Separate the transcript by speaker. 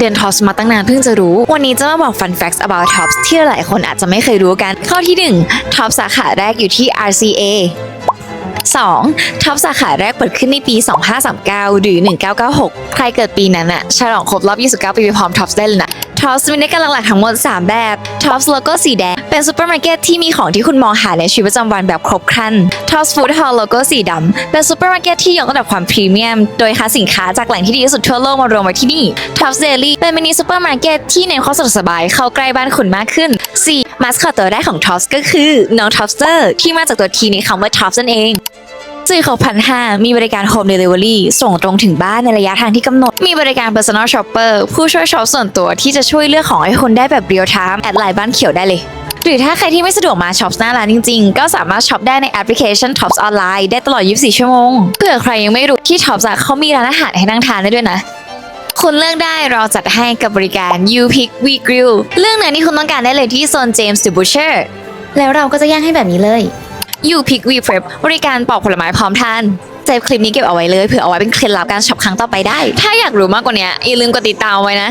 Speaker 1: เดินทอปมาตั้งนานเพิ่งจะรู้ วันนี้จะมาบอก fun facts about tops ที่หลายคนอาจจะไม่เคยรู้กัน ข้อที่ 1 ท็อปสาขาแรกอยู่ที่ RCA 2. ท็อปสาขาแรกเปิดขึ้นในปี 2539 หรือ 1996 ใครเกิดปีนั้นอะฉลองครบรอบ 29 ปีไปพร้อมท็อปได้เลยนะ ท็อปมีด้กันหลักๆทั้งหมด 3 แบบท็อปโลโก้สีแดง เป็นซูเปอร์มาร์เก็ตที่มีของที่คุณมองหาในชีวิตประจำวันแบบครบครันท็อปฟู้ดฮอลโลโก้สีดำ เป็นซูเปอร์มาร์เก็ตที่ยกระดับความพรีเมียม โดยคัดสินค้าจากแหล่งที่ดีที่สุดทั่วโลกมารวมไว้ที่นี่ท็อปเดลี่เป็นมินิซูเปอร์มาร์เก็ตที่เน้นความสะดวกสบายเข้าใกล้บ้านคุณมากขึ้น 4. มาสคอตตัวแรกของท็อปก็คือน้องท็อปสเตอร์ที่มาจากตัวทีในคำว่าท็อปนั่นเอง ซื้อของพันห้ามีบริการ Home Delivery ส่งตรงถึงบ้านในระยะทางที่กำหนด มีบริการ Personal Shopper ผู้ช่วยช็อปส่วนตัวที่จะช่วยเลือกของให้คุณได้แบบเรียลไทม์แอดไลน์บ้านเขียวได้เลยหรือถ้าใครที่ไม่สะดวกมาช็อปหน้าร้านจริงๆ ก็สามารถช็อปได้ในแอปพลิเคชัน Tops ออนไลน์ได้ตลอด 24 ชั่วโมง เผื่อใครยังไม่รู้ที่ Tops อะเขามีร้านอาหารให้นั่งทานได้ด้วยนะ คุณเลือกได้เราจัดให้กับบริการ You Pick We Grill เรื่องไหนที่คุณต้องการได้เลยที่โซน James the Butcher แล้วเราก็จะย่างให้แบบนี้เลย You Pick We Prep บริการปอกผลไม้พร้อมทานเซฟคลิปนี้เก็บเอาไว้เลยเผื่อเอาไว้เป็นเคล็ดลับการช็อปครั้งต่อไปได้ ถ้าอยากรู้มากกว่านี้อย่าลืมกดติดตามไว้นะ